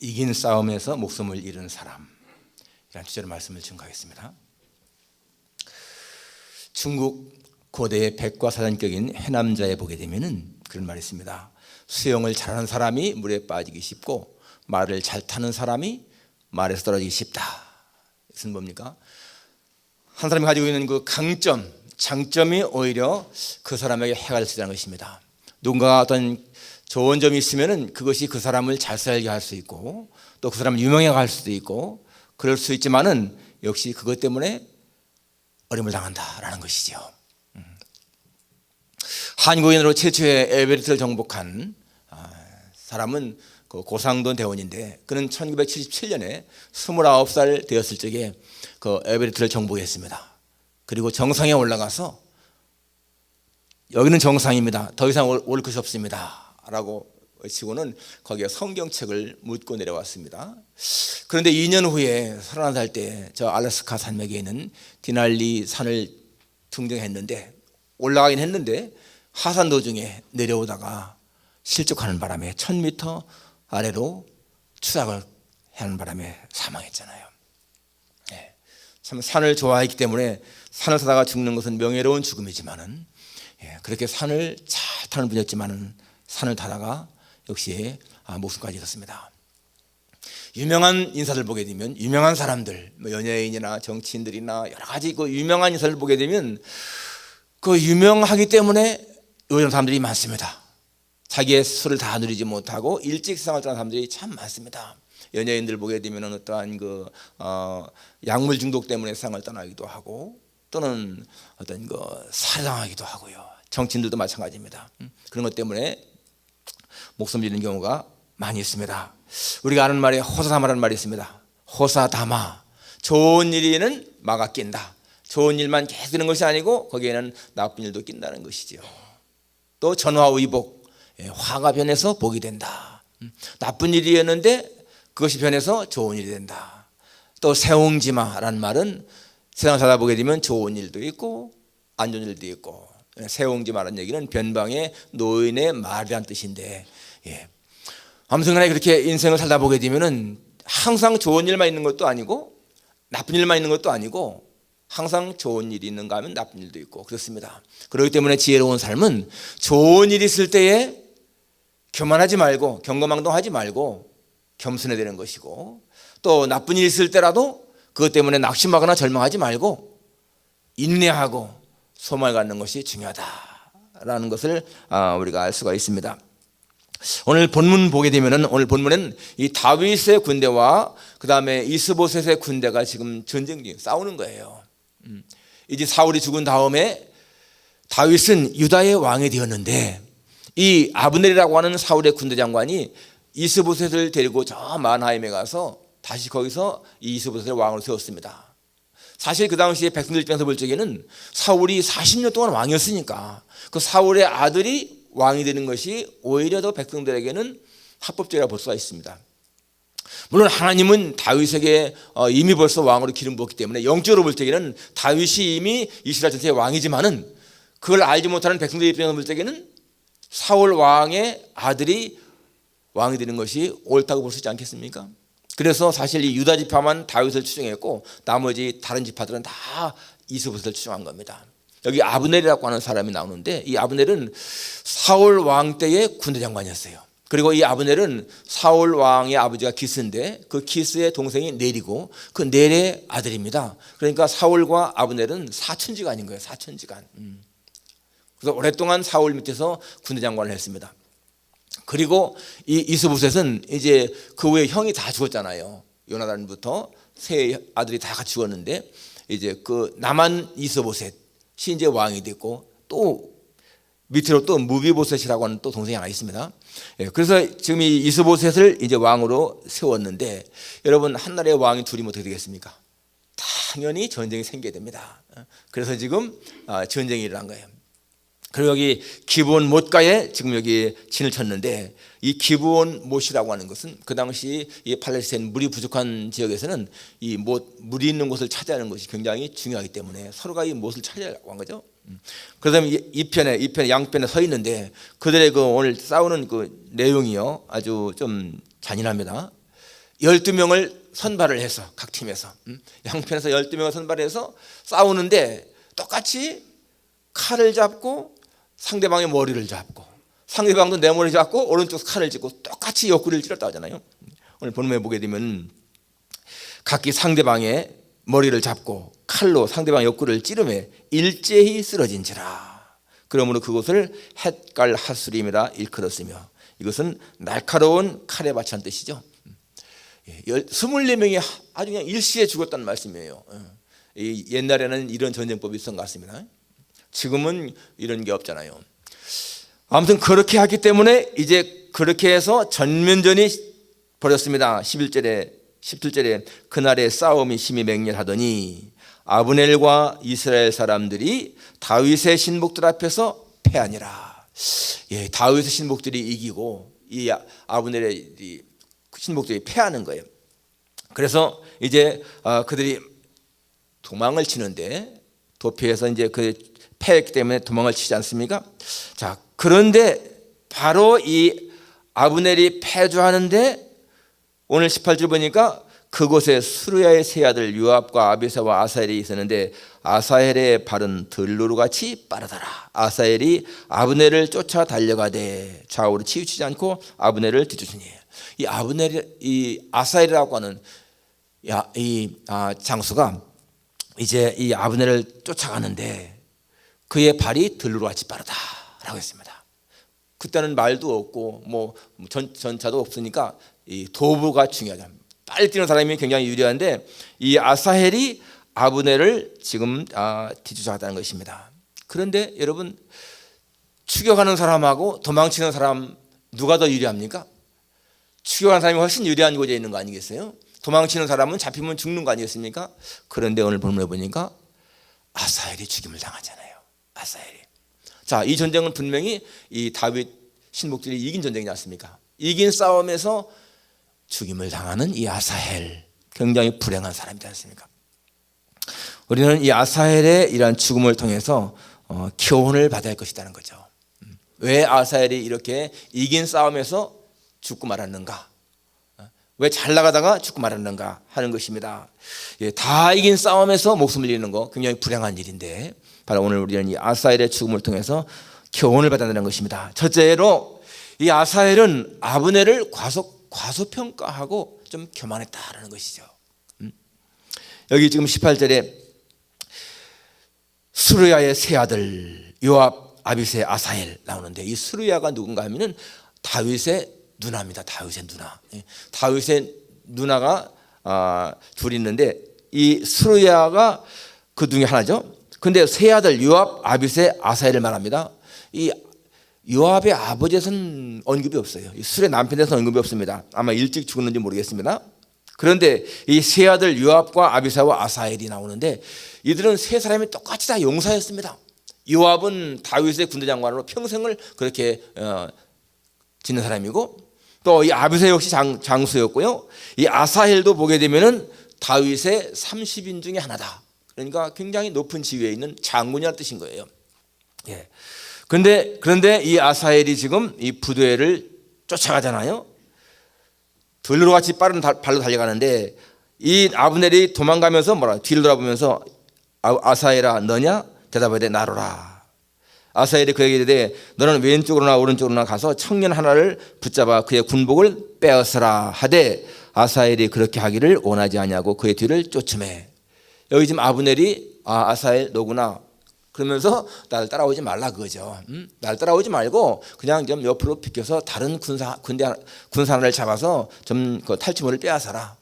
이긴 싸움에서 목숨을 잃은 사람 이란 주제로 말씀을 증거하겠습니다. 중국 고대의 백과사전격인 해남자에 보게 되면은 그런 말이 있습니다. 수영을 잘하는 사람이 물에 빠지기 쉽고 말을 잘 타는 사람이 말에서 떨어지기 쉽다. 이것은 뭡니까? 한 사람이 가지고 있는 그 강점, 장점이 오히려 그 사람에게 해가 될 수 있다는 것입니다. 누군가 어떤 좋은 점이 있으면은 그것이 그 사람을 잘 살게 할 수 있고 또 그 사람을 유명하게 할 수도 있고 그럴 수 있지만은 역시 그것 때문에 어려움을 당한다라는 것이죠. 음. 한국인으로 최초의 에베레스트를 정복한 아, 사람은 그 고상돈 대원인데 그는 1977년에 29살 되었을 적에 그 에베레스트를 정복했습니다. 그리고 정상에 올라가서 여기는 정상입니다. 더 이상 올, 올 것이 없습니다. 라고 외치고는 거기에 성경책을 묻고 내려왔습니다. 그런데 2년 후에 31살 때 저 알래스카 산맥에 있는 디날리 산을 등정했는데 올라가긴 했는데 하산 도중에 내려오다가 실족하는 바람에 1000m 아래로 추락을 하는 바람에 사망했잖아요. 네. 참 산을 좋아했기 때문에 산을 타다가 죽는 것은 명예로운 죽음이지만은 예, 그렇게 산을 잘 타는 분이었지만은 산을 타다가 역시 아, 목숨까지 잃었습니다. 유명한 인사를 보게 되면 유명한 사람들, 뭐 연예인이나 정치인들이나 여러 가지 그 유명한 인사를 보게 되면 그 유명하기 때문에 이런 사람들이 많습니다. 자기의 수를 다 누리지 못하고 일찍 세상을 떠난 사람들이 참 많습니다. 연예인들 보게 되면 어떠한 그 어, 약물 중독 때문에 세상을 떠나기도 하고 또는 어떤 그 살해당하기도 하고요. 정치인들도 마찬가지입니다. 음, 그런 것 때문에 목숨 잃는 경우가 많이 있습니다. 우리가 아는 말에 호사다마라는 말이 있습니다. 호사다마. 좋은 일에는 마가 낀다. 좋은 일만 계속 되는 것이 아니고 거기에는 나쁜 일도 낀다는 것이죠. 또 전화위복. 예, 화가 변해서 복이 된다. 음, 나쁜 일이었는데 그것이 변해서 좋은 일이 된다. 또 세옹지마라는 말은 세상 살다 보게 되면 좋은 일도 있고 안 좋은 일도 있고 예, 세옹지마라는 얘기는 변방의 노인의 말이란 뜻인데 예. 아무튼 간에 그렇게 인생을 살다 보게 되면은 항상 좋은 일만 있는 것도 아니고 나쁜 일만 있는 것도 아니고 항상 좋은 일이 있는가 하면 나쁜 일도 있고 그렇습니다. 그렇기 때문에 지혜로운 삶은 좋은 일이 있을 때에 교만하지 말고 경거망동하지 말고 겸손해야 되는 것이고 또 나쁜 일이 있을 때라도 그것 때문에 낙심하거나 절망하지 말고 인내하고 소망을 갖는 것이 중요하다라는 것을 아, 우리가 알 수가 있습니다. 오늘 본문 보게 되면은 오늘 본문은 이 다윗의 군대와 그 다음에 이스보셋의 군대가 지금 전쟁 중 싸우는 거예요. 음. 이제 사울이 죽은 다음에 다윗은 유다의 왕이 되었는데 이 아브넬이라고 하는 사울의 군대 장관이 이스보셋을 데리고 저 만하임에 가서 다시 거기서 이스보셋을 왕으로 세웠습니다. 사실 그 당시에 백성들 입장에서 볼 적에는 사울이 40년 동안 왕이었으니까 그 사울의 아들이 왕이 되는 것이 오히려 더 백성들에게는 합법적이라고 볼 수가 있습니다. 물론 하나님은 다윗에게 어, 이미 벌써 왕으로 기름 부었기 때문에 영적으로 볼 때에는 다윗이 이미 이스라엘 전체의 왕이지만은 그걸 알지 못하는 백성들 입장에서 볼 때에는 사울 왕의 아들이 왕이 되는 것이 옳다고 볼 수 있지 않겠습니까? 그래서 사실 이 유다 지파만 다윗을 추종했고 나머지 다른 지파들은 다 이스보셋을 추종한 겁니다. 여기 아브넬이라고 하는 사람이 나오는데 이 아브넬은 사울 왕 때의 군대 장관이었어요. 그리고 이 아브넬은 사울 왕의 아버지가 기스인데 그 기스의 동생이 넬이고 그 넬의 아들입니다. 그러니까 사울과 아브넬은 사천지간인 거예요. 사천지간. 음. 그래서 오랫동안 사울 밑에서 군대 장관을 했습니다. 그리고 이 이스보셋은 이제 그 후에 형이 다 죽었잖아요. 요나단부터 세 아들이 다 같이 죽었는데 이제 그 남한 이스보셋 신제 왕이 됐고 또 밑으로 또 무비보셋이라고 하는 또 동생이 하나 있습니다. 예, 그래서 지금 이 이스보셋을 이제 왕으로 세웠는데 여러분 한 나라의 왕이 둘이 어떻게 되겠습니까? 당연히 전쟁이 생겨야 됩니다. 그래서 지금 아, 전쟁이 일어난 거예요. 그리고 여기 기브온 못가에 지금 여기 진을 쳤는데 이 기브온 못이라고 하는 것은 그 당시 이 팔레스타인 물이 부족한 지역에서는 이 못, 물이 있는 곳을 차지하는 것이 굉장히 중요하기 때문에 서로가 이 못을 차지하려고 한 거죠. 그다음에 이 편에 이 편에 양편에 서 있는데 그들의 그 오늘 싸우는 그 내용이요 아주 좀 잔인합니다. 12명을 선발을 해서 각 팀에서 음, 양편에서 12명을 선발해서 싸우는데 똑같이 칼을 잡고 상대방의 머리를 잡고 상대방도 내 머리 잡고 오른쪽 칼을 짚고 똑같이 옆구리를 찔렀다 하잖아요. 오늘 본문에 보게 되면 각기 상대방의 머리를 잡고 칼로 상대방 옆구리를 찌르매 일제히 쓰러진지라. 그러므로 그곳을 헷갈 하수림이라 일컬었으며 이것은 날카로운 칼에 바치는 뜻이죠. 예, 열- 24명이 아주 그냥 일시에 죽었다는 말씀이에요. 예. 이 옛날에는 이런 전쟁법이 있었던 것 같습니다. 지금은 이런 게 없잖아요. 아무튼 그렇게 하기 때문에 이제 그렇게 해서 전면전이 벌였습니다. 11절에 17절에 그날의 싸움이 심히 맹렬하더니 아브넬과 이스라엘 사람들이 다윗의 신복들 앞에서 패하니라. 예, 다윗의 신복들이 이기고 이 아브넬의 이 신복들이 패하는 거예요. 그래서 이제 아, 그들이 도망을 치는데 도피해서 이제 그 패했기 때문에 도망을 치지 않습니까? 자, 그런데 바로 이 아브넬이 패주하는데 오늘 18절 보니까 그곳에 수르야의 세 아들 요압과 아비사와 아사엘이 있었는데 아사엘의 발은 들로루 같이 빠르더라. 아사엘이 아브넬을 쫓아 달려가되 좌우로 치우치지 않고 아브넬을 뒤쫓으니 이 아브넬 이 아사엘이라고 하는 야, 이 아, 장수가 이제 이 아브넬을 쫓아가는데 그의 발이 들로루 같이 빠르다라고 했습니다. 그때는 말도 없고 뭐 전, 전차도 없으니까 이 도부가 중요하죠. 빨리 뛰는 사람이 굉장히 유리한데 이 아사헬이 아브넬을 지금 아, 뒤쫓아갔다는 것입니다. 그런데 여러분 추격하는 사람하고 도망치는 사람 누가 더 유리합니까? 추격하는 사람이 훨씬 유리한 곳에 있는 거 아니겠어요? 도망치는 사람은 잡히면 죽는 거 아니겠습니까? 그런데 오늘 본문에 보니까 아사헬이 죽임을 당하잖아요. 아사헬이. 자, 이 전쟁은 분명히 이 다윗 신복들이 이긴 전쟁이지 않습니까? 이긴 싸움에서 죽임을 당하는 이 아사헬 굉장히 불행한 사람이지 않습니까? 우리는 이 아사헬의 이러한 죽음을 통해서 어, 교훈을 받아야 할 것이라는 거죠. 음. 왜 아사헬이 이렇게 이긴 싸움에서 죽고 말았는가? 어, 왜잘 나가다가 죽고 말았는가 하는 것입니다. 예, 다 이긴 싸움에서 목숨을 잃는 거 굉장히 불행한 일인데 바로 오늘 우리는 이 아사헬의 죽음을 통해서 교훈을 받아내는 것입니다. 첫째로 이 아사헬은 아브넬을 과소 과소평가하고 좀 교만했다라는 것이죠. 음. 여기 지금 18절에 수르야의 세 아들 요압, 아비세, 아사헬 나오는데 이 수르야가 누군가 하면은 다윗의 누나입니다. 다윗의 누나. 예. 다윗의 누나가 아, 둘 있는데 이 수르야가 그 중에 하나죠. 근데 세 아들 요압, 아비세, 아사헬을 말합니다. 이 요압의 아버지에서는 언급이 없어요. 이 술의 남편에서 언급이 없습니다. 아마 일찍 죽었는지 모르겠습니다. 그런데 이 세 아들 요압과 아비사와 아사엘이 나오는데 이들은 세 사람이 똑같이 다 용사였습니다. 요압은 다윗의 군대 장관으로 평생을 그렇게 어, 지낸 사람이고 또 이 아비사 역시 장, 장수였고요. 이 아사헬도 보게 되면은 다윗의 30인 중에 하나다. 그러니까 굉장히 높은 지위에 있는 장군이라는 뜻인 거예요. 예. 그런데 그런데 이 아사엘이 지금 이 부두엘을 쫓아가잖아요. 들로 같이 빠른 달- 발로 달려가는데 이 아브넬이 도망가면서 뭐라 뒤를 돌아보면서 아- 아사엘아 너냐 대답하되 나로라. 아사엘이 그에게 이르되 너는 왼쪽으로나 오른쪽으로나 가서 청년 하나를 붙잡아 그의 군복을 빼앗으라 하되 아사엘이 그렇게 하기를 원하지 아니하고 그의 뒤를 쫓음해. 여기 지금 아브넬이 아 아사엘 너구나 그러면서 나를 따라오지 말라 그거죠. 음? 나를 따라오지 말고 그냥 좀 옆으로 비켜서 다른 군사 군대 하나- 군사 하나를 잡아서 좀 그 탈취물을 빼앗아라.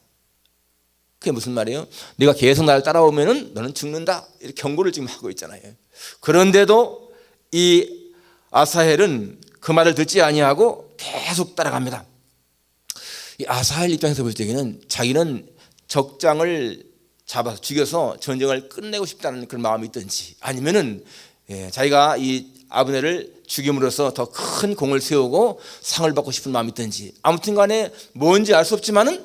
그게 무슨 말이에요? 네가 계속 나를 따라오면은 너는 죽는다. 이렇게 경고를 지금 하고 있잖아요. 그런데도 이 아사헬은 그 말을 듣지 아니하고 계속 따라갑니다. 이 아사헬 입장에서 볼 때는 자기는 적장을 잡아서 죽여서 전쟁을 끝내고 싶다는 그런 마음이 있든지 아니면은 예, 자기가 이 아브넬을 죽임으로써 더 큰 공을 세우고 상을 받고 싶은 마음이 있든지 아무튼 간에 뭔지 알 수 없지만은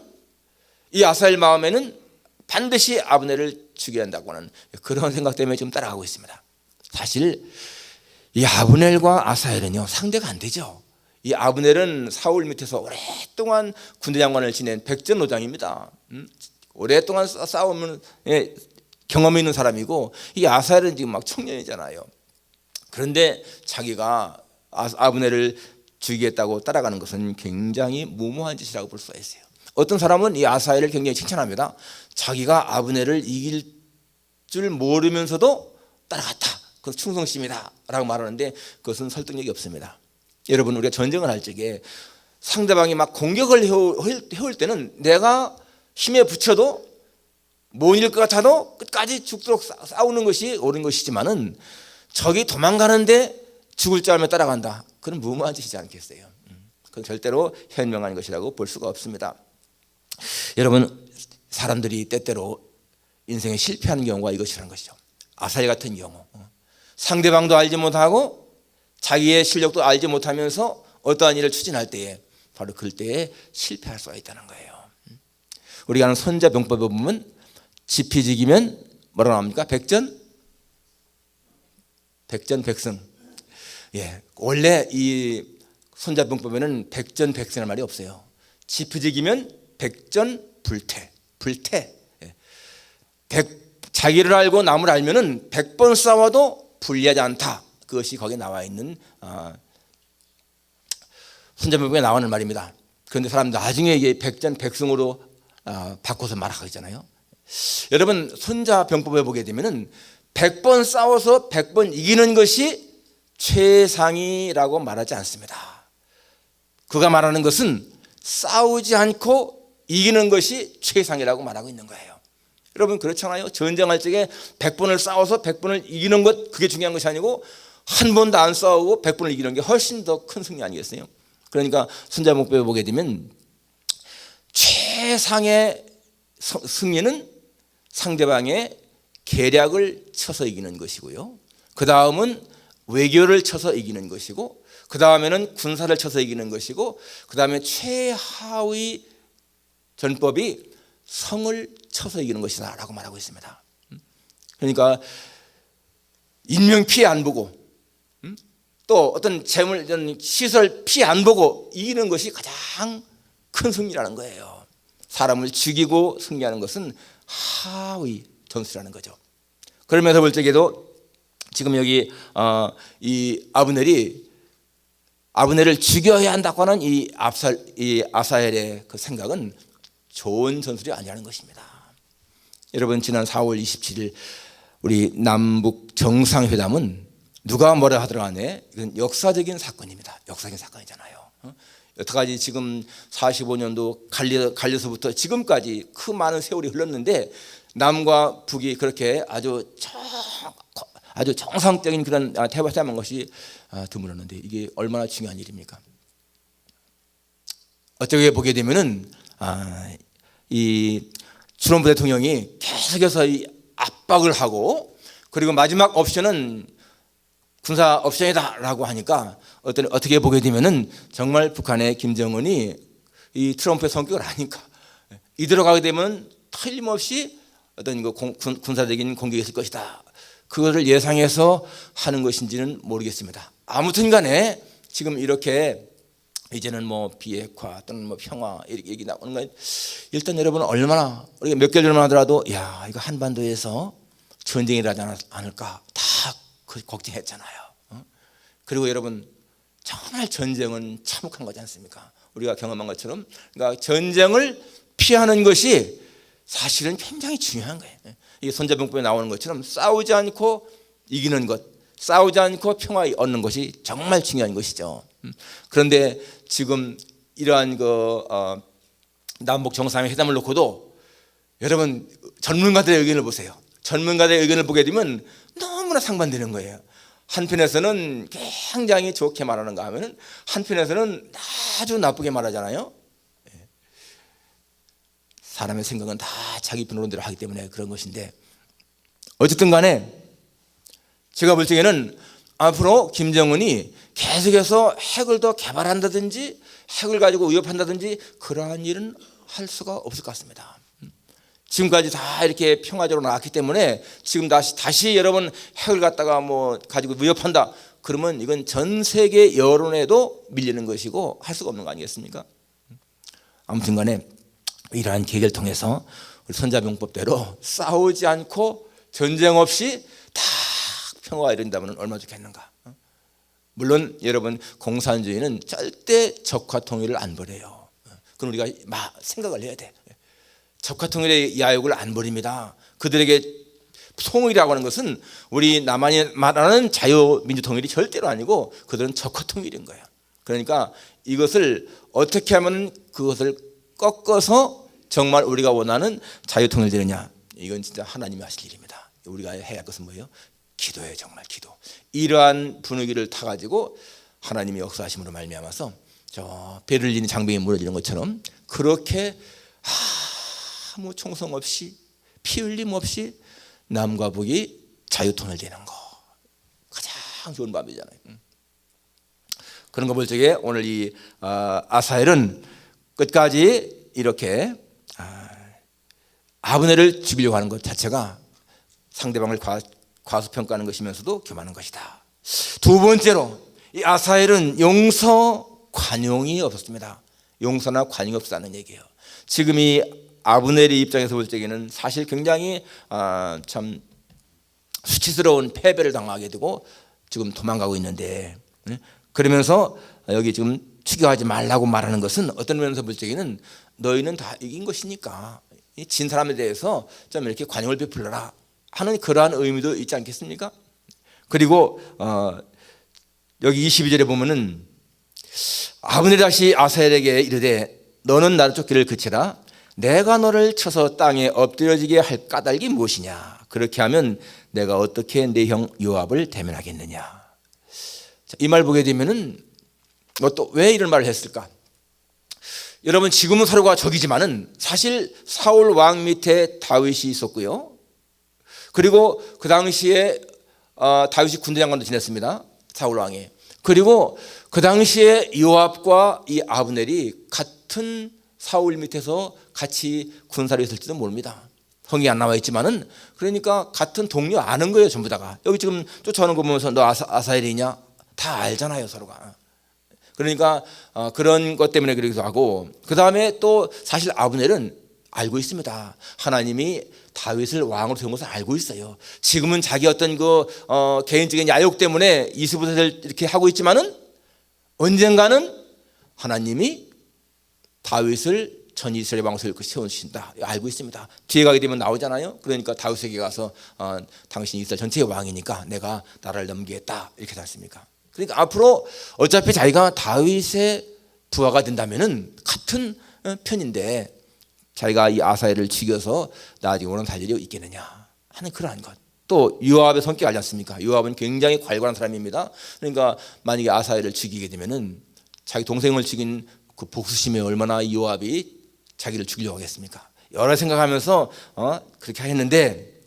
이 아사엘 마음에는 반드시 아브넬을 죽여야 한다고 하는 그런 생각 때문에 좀 따라가고 있습니다. 사실 이 아브넬과 아사엘은요 상대가 안 되죠. 이 아브넬은 사울 밑에서 오랫동안 군대 장관을 지낸 백전노장입니다. 음? 오랫동안 싸- 싸우면 예, 경험이 있는 사람이고 이 아사엘은 지금 막 청년이잖아요. 그런데 자기가 아- 아브넬을 죽이겠다고 따라가는 것은 굉장히 무모한 짓이라고 볼 수가 있어요. 어떤 사람은 이 아사엘을 굉장히 칭찬합니다. 자기가 아브넬을 이길 줄 모르면서도 따라갔다. 그건 충성심이다라고 말하는데 그것은 설득력이 없습니다. 여러분 우리가 전쟁을 할 적에 상대방이 막 공격을 해올, 해올 때는 내가 힘에 붙여도 못 이길 것 같아도 끝까지 죽도록 싸- 싸우는 것이 옳은 것이지만은 적이 도망가는데 죽을 줄 알면 따라간다. 그건 무모한 짓이지 않겠어요. 음, 그건 절대로 현명한 것이라고 볼 수가 없습니다. 여러분 사람들이 때때로 인생에 실패하는 경우가 이것이라는 것이죠. 아사리 같은 경우 어. 상대방도 알지 못하고 자기의 실력도 알지 못하면서 어떠한 일을 추진할 때에 바로 그때에 실패할 수가 있다는 거예요. 음. 우리가 아는 손자 병법에 보면 지피지기면 뭐라고 합니까? 백전 백전백승. 예, 원래 이 손자병법에는 백전백승이라는 말이 없어요. 지피지기면 백전불태, 불태. 예. 백, 자기를 알고 남을 알면은 백 번 싸워도 불리하지 않다. 그것이 거기에 나와 있는 아, 손자병법에 나오는 말입니다. 그런데 사람 나중에 이게 백전백승으로 아, 바꿔서 말하잖아요. 여러분 손자 병법에 보게 되면은 100번 싸워서 100번 이기는 것이 최상이라고 말하지 않습니다. 그가 말하는 것은 싸우지 않고 이기는 것이 최상이라고 말하고 있는 거예요. 여러분 그렇잖아요. 전쟁할 적에 100번을 싸워서 100번을 이기는 것 그게 중요한 것이 아니고 한 번도 안 싸우고 100번을 이기는 게 훨씬 더 큰 승리 아니겠어요? 그러니까 손자목법에 보게 되면 최 상의 서- 승리는 상대방의 계략을 쳐서 이기는 것이고요. 그 다음은 외교를 쳐서 이기는 것이고, 그 다음에는 군사를 쳐서 이기는 것이고, 그 다음에 최하위 전법이 성을 쳐서 이기는 것이다 라고 말하고 있습니다. 그러니까 인명 피해 안 보고, 음? 또 어떤 재물, 시설 피해 안 보고 이기는 것이 가장 큰 승리라는 거예요. 사람을 죽이고 승리하는 것은 하위 전술이라는 거죠. 그러면서 볼 적에도 지금 여기 어, 이 아브넬이 아브넬을 죽여야 한다고 하는 이 압살 이 아사엘의 그 생각은 좋은 전술이 아니라는 것입니다. 여러분 지난 4월 27일 우리 남북 정상회담은 누가 뭐라 하더라간에 이건 역사적인 사건입니다. 역사적인 사건이잖아요. 어? 여태까지 지금 45년도 갈려, 갈려 서부터 지금까지 그 많은 세월이 흘렀는데 남과 북이 그렇게 아주 정, 아주 정상적인 그런 대화를 것이 아, 드물었는데 이게 얼마나 중요한 일입니까? 어떻게 보게 되면은 아, 이 트럼프 대통령이 계속해서 이 압박을 하고 그리고 마지막 옵션은 군사 옵션이다라고 하니까 어떤 어떻게 보게 되면은 정말 북한의 김정은이 이 트럼프의 성격을 아니까 이대로 가게 되면 틀림없이 어떤 그 공- 군- 군사적인 공격이 있을 것이다. 그것을 예상해서 하는 것인지는 모르겠습니다. 아무튼 간에 지금 이렇게 이제는 뭐 비핵화 또는 뭐 평화 이렇게 얘기 나오는 건 일단 여러분 얼마나 우리가 몇 개월 전만 하더라도 야 이거 한반도에서 전쟁이 않았- 않을까 다그 걱정했잖아요. 어? 그리고 여러분 정말 전쟁은 참혹한 거지 않습니까? 우리가 경험한 것처럼 그러니까 전쟁을 피하는 것이 사실은 굉장히 중요한 거예요. 이 손자병법에 나오는 것처럼 싸우지 않고 이기는 것, 싸우지 않고 평화 얻는 것이 정말 중요한 것이죠. 음. 그런데 지금 이러한 그 어, 남북 정상회 회담을 놓고도 여러분 전문가들의 의견을 보세요. 전문가들의 의견을 보게 되면 너무나 상반되는 거예요. 한편에서는 굉장히 좋게 말하는가 하면은 한편에서는 아주 나쁘게 말하잖아요. 예. 사람의 생각은 다 자기 변론대로 하기 때문에 그런 것인데 어쨌든 간에 제가 볼 적에는 앞으로 김정은이 계속해서 핵을 더 개발한다든지 핵을 가지고 위협한다든지 그러한 일은 할 수가 없을 것 같습니다. 지금까지 다 이렇게 평화적으로 나왔기 때문에 지금 다시 다시 여러분 핵을 갖다가 뭐 가지고 위협한다. 그러면 이건 전 세계 여론에도 밀리는 것이고 할 수가 없는 거 아니겠습니까? 아무튼 간에 이러한 계획을 통해서 우리 선자병법대로 싸우지 않고 전쟁 없이 다 평화가 이룬다면 얼마나 좋겠는가. 물론 여러분 공산주의는 절대 적화 통일을 안 버려요. 그럼 우리가 막 생각을 해야 돼. 적화 통일의 야욕을 안 버립니다. 그들에게 통일이라고 하는 것은 우리 남한이 말하는 자유민주 통일이 절대로 아니고 그들은 적화 통일인 거예요. 그러니까 이것을 어떻게 하면 그것을 꺾어서 정말 우리가 원하는 자유 통일 되느냐? 이건 진짜 하나님이 하실 일입니다. 우리가 해야 할 것은 뭐예요? 기도예요, 정말 기도. 이러한 분위기를 타 가지고 하나님이 역사하심으로 말미암아서 저 베를린 장벽이 무너지는 것처럼 그렇게 아무 총성 없이 피 흘림 없이 남과 북이 자유 통일 되는 거 가장 좋은 밤이잖아요. 음. 그런 거 볼 적에 오늘 이 아, 아사엘은 끝까지 이렇게 아, 아브네를 죽이려고 하는 것 자체가 상대방을 과, 과소평가하는 것이면서도 교만한 것이다. 두 번째로 이 아사엘은 용서 관용이 없었습니다. 용서나 관용이 없다는 얘기예요. 지금 이 아브넬의 입장에서 볼 적에는 사실 굉장히 아, 참 수치스러운 패배를 당하게 되고 지금 도망가고 있는데 네? 그러면서 여기 지금 추격하지 말라고 말하는 것은 어떤 면에서 볼 적에는 너희는 다 이긴 것이니까 이진 사람에 대해서 좀 이렇게 관용을 베풀어라 하는 그러한 의미도 있지 않겠습니까? 그리고 어, 여기 22절에 보면은 아브넬 다시 아사엘에게 이르되 너는 나를 쫓기를 그치라 내가 너를 쳐서 땅에 엎드려지게 할 까닭이 무엇이냐 그렇게 하면 내가 어떻게 내 형 요압을 대면하겠느냐 이 말 보게 되면은 뭐또왜 이런 말을 했을까? 여러분 지금은 서로가 적이지만은 사실 사울 왕 밑에 다윗이 있었고요. 그리고 그 당시에 어, 다윗이 군대 장관도 지냈습니다. 사울 왕이. 그리고 그 당시에 요압과 이 아브넬이 같은 사울 밑에서 같이 군사를 했을지도 모릅니다. 성이 안 나와 있지만은 그러니까 같은 동료 아는 거예요 전부 다가. 여기 지금 쫓아오는 거 보면서 너 아사, 아사엘이냐? 다 알잖아요 서로가. 그러니까 어, 그런 것 때문에 그러기도 하고. 그 다음에 또 사실 아브넬은 알고 있습니다. 하나님이 다윗을 왕으로 세운 것을 알고 있어요. 지금은 자기 어떤 그 어, 개인적인 야욕 때문에 이스부셋을 이렇게 하고 있지만은 언젠가는 하나님이 다윗을 전 이스라엘 왕으로 세우신다 알고 있습니다. 뒤에 가게 되면 나오잖아요. 그러니까 다윗에게 가서 어, 당신이 이스라엘 전체의 왕이니까 내가 나라를 넘기겠다 이렇게 했습니까? 그러니까 앞으로 어차피 자기가 다윗의 부하가 된다면은 같은 어, 편인데 자기가 이 아사엘을 죽여서 나중에 오는 살 일이 있겠느냐 하는 그러한 것. 또 요압의 성격 알지 않습니까? 요압은 굉장히 괄괄한 사람입니다. 그러니까 만약에 아사엘을 죽이게 되면은 자기 동생을 죽인 그 복수심에 얼마나 이 요압이 자기를 죽이려고 하겠습니까? 여러 생각하면서 어, 그렇게 했는데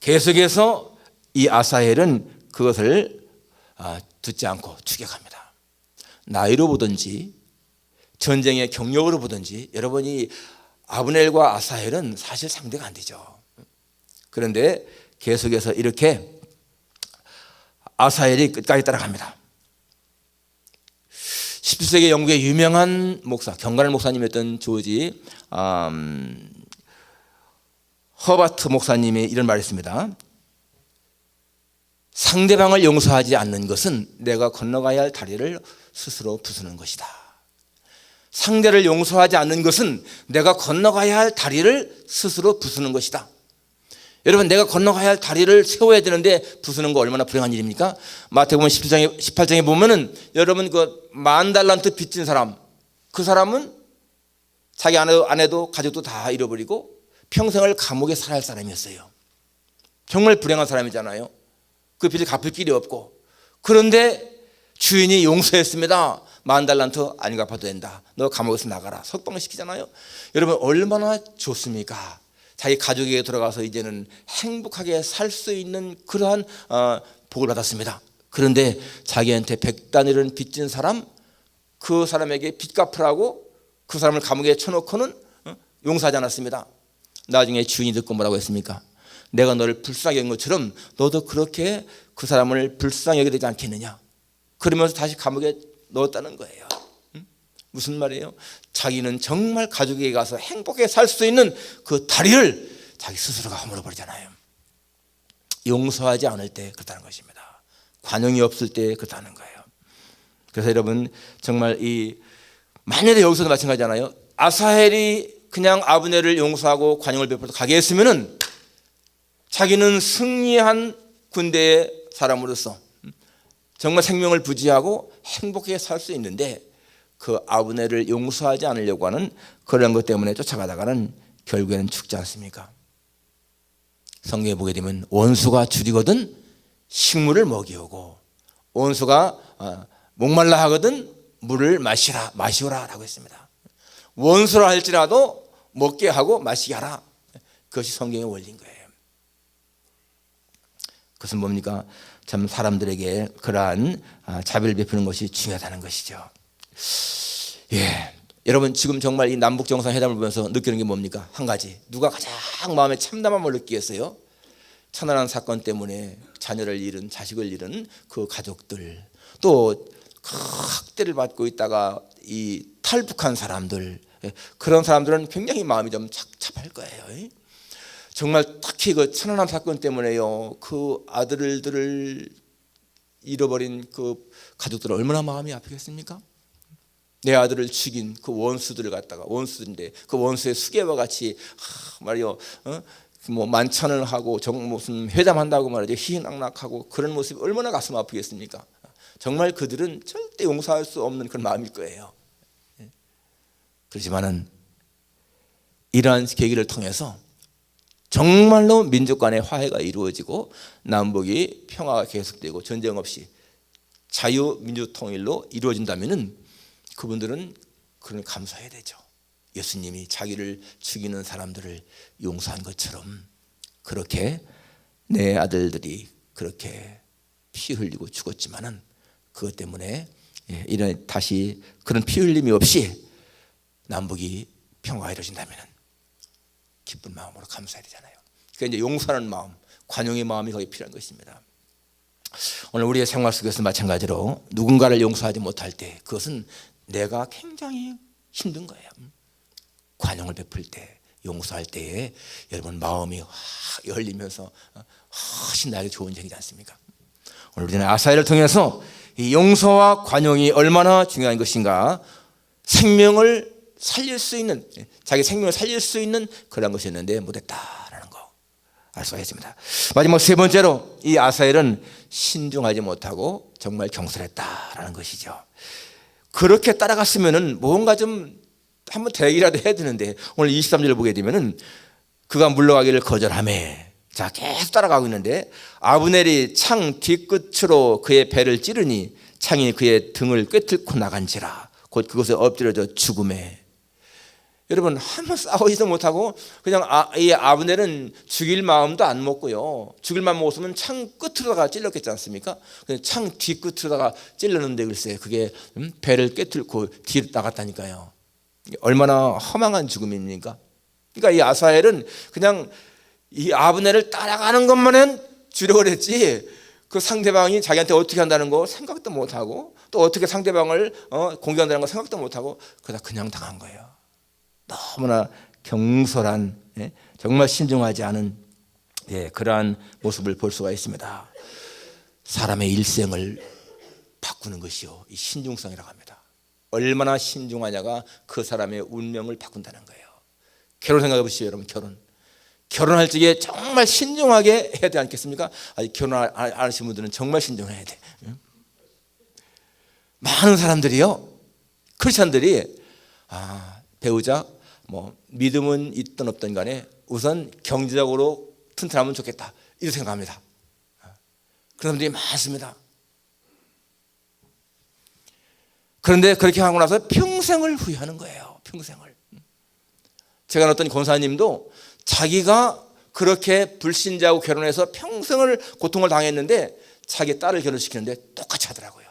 계속해서 이 아사엘은 그것을 아, 듣지 않고 추격합니다. 나이로 보든지 전쟁의 경력으로 보든지 여러분이 아브넬과 아사엘은 사실 상대가 안 되죠. 그런데 계속해서 이렇게 아사엘이 끝까지 따라갑니다. 17세기 영국의 유명한 목사, 경건한 목사님이었던 조지 음, 허바트 목사님이 이런 말을 했습니다. 상대방을 용서하지 않는 것은 내가 건너가야 할 다리를 스스로 부수는 것이다. 상대를 용서하지 않는 것은 내가 건너가야 할 다리를 스스로 부수는 것이다. 여러분 내가 건너가야 할 다리를 세워야 되는데 부수는 거 얼마나 불행한 일입니까? 마태복음 17장에 18장에 보면은 여러분 그 만 달란트 빚진 사람 그 사람은 자기 아내, 아내도 가족도 다 잃어버리고 평생을 감옥에 살아야 할 사람이었어요. 정말 불행한 사람이잖아요. 그 빚을 갚을 길이 없고 그런데 주인이 용서했습니다. 만 달란트 안 갚아도 된다. 너 감옥에서 나가라. 석방시키잖아요. 여러분 얼마나 좋습니까? 자기 가족에게 들어가서 이제는 행복하게 살 수 있는 그러한 어, 복을 받았습니다. 그런데 자기한테 백단위를 빚진 사람 그 사람에게 빚 갚으라고 그 사람을 감옥에 쳐놓고는 어, 용서하지 않았습니다. 나중에 주인이 듣고 뭐라고 했습니까? 내가 너를 불쌍히 여긴 것처럼 너도 그렇게 그 사람을 불쌍히 되지 않겠느냐? 그러면서 다시 감옥에 넣었다는 거예요. 음? 무슨 말이에요? 자기는 정말 가족에게 가서 행복하게 살 수 있는 그 다리를 자기 스스로가 허물어 버리잖아요. 용서하지 않을 때 그렇다는 것입니다. 관용이 없을 때 그렇다는 거예요. 그래서 여러분 정말 이 만약에 여기서도 마찬가지잖아요. 아사헬이 그냥 아브네를 용서하고 관용을 베풀어 가게 했으면은 자기는 승리한 군대의 사람으로서 정말 생명을 부지하고 행복하게 살 수 있는데 그 아브네를 용서하지 않으려고 하는 그런 것 때문에 쫓아가다가는 결국에는 죽지 않습니까? 성경에 보게 되면 원수가 줄이거든 식물을 먹이오고 원수가 어, 목말라 하거든 물을 마시라 마시오라라고 했습니다. 원수라 할지라도 먹게 하고 마시게 하라. 그것이 성경의 원리인 거예요. 그것은 뭡니까? 참 사람들에게 그러한 아, 자비를 베푸는 것이 중요하다는 것이죠. 예. 여러분 지금 정말 이 남북 정상회담을 보면서 느끼는 게 뭡니까? 한 가지. 누가 가장 마음에 참담함을 느끼겠어요? 천안한 사건 때문에 자녀를 잃은 자식을 잃은 그 가족들 또 학대를 받고 있다가 이 탈북한 사람들 예, 그런 사람들은 굉장히 마음이 좀 착잡할 거예요. 예. 정말 특히 그 천안함 사건 때문에요. 그 아들들을 잃어버린 그 가족들은 얼마나 마음이 아프겠습니까? 내 아들을 죽인 그 원수들을 갖다가 원수인데 그 원수의 수계와 같이 하, 말이요 어? 뭐 만찬을 하고 정 무슨 회담한다고 말이죠 희낙낙하고 그런 모습이 얼마나 가슴 아프겠습니까? 정말 그들은 절대 용서할 수 없는 그런 마음일 거예요. 예. 그렇지만은 이러한 계기를 통해서 정말로 민족 간의 화해가 이루어지고 남북이 평화가 계속되고 전쟁 없이 자유 민주 통일로 이루어진다면은 그분들은 그런 감사해야 되죠. 예수님이 자기를 죽이는 사람들을 용서한 것처럼 그렇게 내 아들들이 그렇게 피 흘리고 죽었지만은 그것 때문에 예, 이런 다시 그런 피 흘림이 없이 남북이 평화가 이루어진다면은 기쁜 마음으로 감사해야 되잖아요. 그 이제 용서하는 마음, 관용의 마음이 거기 필요한 것입니다. 오늘 우리의 생활 속에서 마찬가지로 누군가를 용서하지 못할 때 그것은 내가 굉장히 힘든 거예요. 관용을 베풀 때, 용서할 때에 여러분 마음이 확 열리면서 훨씬 나에게 좋은 일이지 않습니까? 오늘 우리는 아사엘을 통해서 이 용서와 관용이 얼마나 중요한 것인가 생명을 살릴 수 있는 자기 생명을 살릴 수 있는 그런 것이었는데 못했다라는 거 알 수가 있습니다. 마지막 세 번째로 이 아사엘은 신중하지 못하고 정말 경솔했다라는 것이죠. 그렇게 따라갔으면은 뭔가 좀 한번 대기라도 해야 되는데 오늘 23절을 보게 되면은 그가 물러가기를 거절하매 자 계속 따라가고 있는데 아브넬이 창 뒤끝으로 그의 배를 찌르니 창이 그의 등을 꿰뚫고 나간지라 곧 그곳에 엎드려져 죽음에 여러분 한 번 싸우지도 못하고 그냥 아, 이 아브넬은 죽일 마음도 안 먹고요. 죽일 마음 먹었으면 창 끝으로다가 찔렀겠지 않습니까? 창 뒤끝으로다가 찔렀는데 글쎄 그게 음, 배를 꿰뚫고 뒤로 나갔다니까요. 얼마나 허망한 죽음입니까? 그러니까 이 아사엘은 그냥 이 아브넬을 따라가는 것만은 주력을 했지 그 상대방이 자기한테 어떻게 한다는 거 생각도 못하고 또 어떻게 상대방을 어, 공격한다는 거 생각도 못하고 그다 그냥 당한 거예요. 너무나 경솔한 예, 정말 신중하지 않은 예, 그러한 모습을 볼 수가 있습니다. 사람의 일생을 바꾸는 것이요 이 신중성이라고 합니다. 얼마나 신중하냐가 그 사람의 운명을 바꾼다는 거예요. 결혼 생각해 보시죠, 여러분. 결혼. 결혼할 적에 정말 신중하게 해야 되지 않겠습니까? 아직 결혼 안 하신 분들은 정말 신중해야 돼. 많은 사람들이요, 크리스천들이 아 배우자 뭐 믿음은 있든 없든 간에 우선 경제적으로 튼튼하면 좋겠다 이렇게 생각합니다. 그런 분들이 많습니다. 그런데 그렇게 하고 나서 평생을 후회하는 거예요. 평생을. 제가 어떤 권사님도 자기가 그렇게 불신자하고 결혼해서 평생을 고통을 당했는데 자기 딸을 결혼시키는데 똑같이 하더라고요.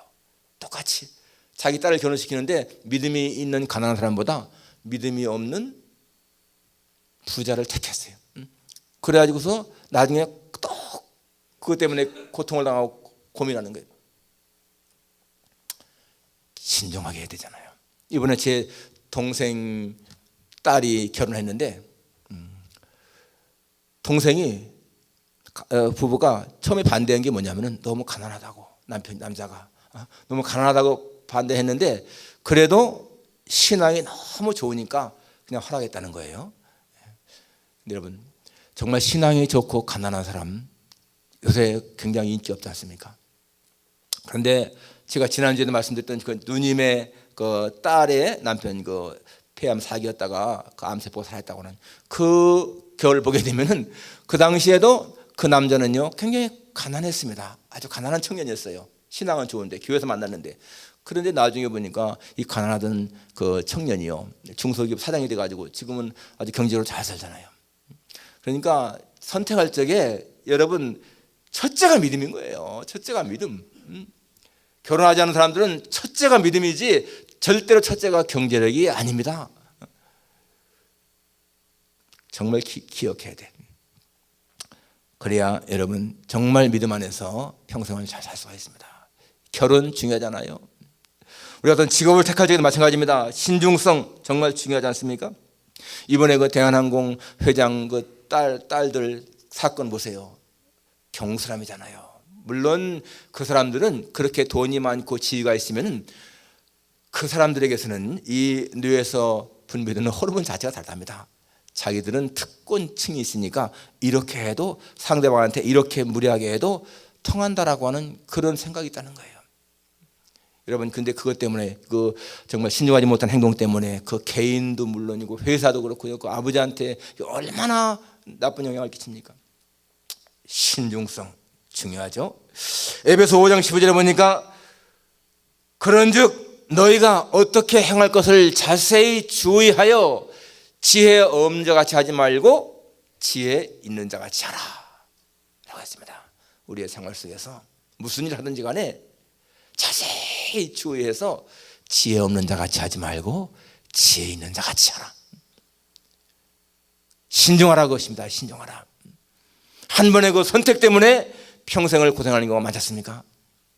똑같이. 자기 딸을 결혼시키는데 믿음이 있는 가난한 사람보다 믿음이 없는 부자를 택했어요. 음. 그래가지고서 나중에 또 그것 때문에 고통을 당하고 고민하는 거예요. 신중하게 해야 되잖아요. 이번에 제 동생 딸이 결혼했는데 음, 동생이 어, 부부가 처음에 반대한 게 뭐냐면은 너무 가난하다고 남편 남자가 어, 너무 가난하다고 반대했는데 그래도 신앙이 너무 좋으니까 그냥 허락했다는 거예요. 근데 여러분 정말 신앙이 좋고 가난한 사람 요새 굉장히 인기 없지 않습니까? 그런데 제가 지난주에도 말씀드렸던 그 누님의 그 딸의 남편 그 폐암 사기였다가 그 암세포 살았다고 하는 그 겨울 보게 되면은 그 당시에도 그 남자는요 굉장히 가난했습니다. 아주 가난한 청년이었어요. 신앙은 좋은데 교회에서 만났는데 그런데 나중에 보니까 이 가난하던 그 청년이요 중소기업 사장이 돼가지고 지금은 아주 경제로 잘 살잖아요. 그러니까 선택할 적에 여러분 첫째가 믿음인 거예요. 첫째가 믿음. 음? 결혼하지 않은 사람들은 첫째가 믿음이지 절대로 첫째가 경제력이 아닙니다. 정말 기, 기억해야 돼. 그래야 여러분 정말 믿음 안에서 평생을 잘 살 수가 있습니다. 결혼 중요하잖아요. 우리 어떤 직업을 택할 때도 마찬가지입니다. 신중성 정말 중요하지 않습니까? 이번에 그 대한항공 회장 그 딸 딸들 사건 보세요. 경사람이잖아요. 물론 그 사람들은 그렇게 돈이 많고 지위가 있으면 그 사람들에게서는 이 뇌에서 분비되는 호르몬 자체가 다르답니다. 자기들은 특권층이 있으니까 이렇게 해도 상대방한테 이렇게 무리하게 해도 통한다라고 하는 그런 생각이 있다는 거예요. 여러분 근데 그것 때문에 그 정말 신중하지 못한 행동 때문에 그 개인도 물론이고 회사도 그렇고요. 그 아버지한테 얼마나 나쁜 영향을 끼칩니까? 신중성 중요하죠. 에베소 5장 15절에 보니까 그런즉 너희가 어떻게 행할 것을 자세히 주의하여 지혜 없는 자 같이 하지 말고 지혜 있는 자 같이 하라. 라고 했습니다. 우리의 생활 속에서 무슨 일 하든지 간에 자세히 주의해서 지혜 없는 자 같이 하지 말고 지혜 있는 자 같이 하라. 신중하라 것입니다. 신중하라. 한 번의 그 선택 때문에 평생을 고생하는 경우가 많았습니까?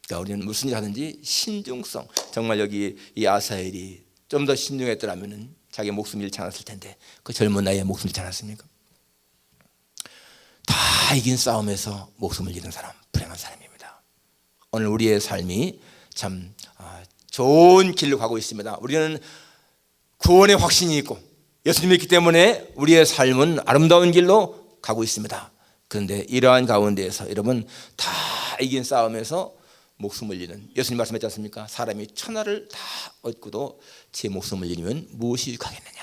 그러니까 우리는 무슨 일 하든지 신중성. 정말 여기 이 아사엘이 좀 더 신중했더라면은 자기 목숨 잃지 않았을 텐데 그 젊은 나이에 목숨 잃지 않았습니까? 다 이긴 싸움에서 목숨을 잃은 사람, 불행한 사람입니다. 오늘 우리의 삶이 참 아, 좋은 길로 가고 있습니다. 우리는 구원의 확신이 있고 예수님 믿기 때문에 우리의 삶은 아름다운 길로 가고 있습니다. 그런데 이러한 가운데에서 여러분 다 이긴 싸움에서 목숨을 잃는 예수님 말씀했지 않습니까? 사람이 천하를 다 얻고도 제 목숨을 잃으면 무엇이 유익하겠느냐?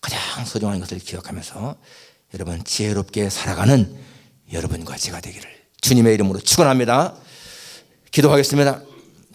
가장 소중한 것을 기억하면서 여러분 지혜롭게 살아가는 여러분과 제가 되기를 주님의 이름으로 축원합니다. 기도하겠습니다.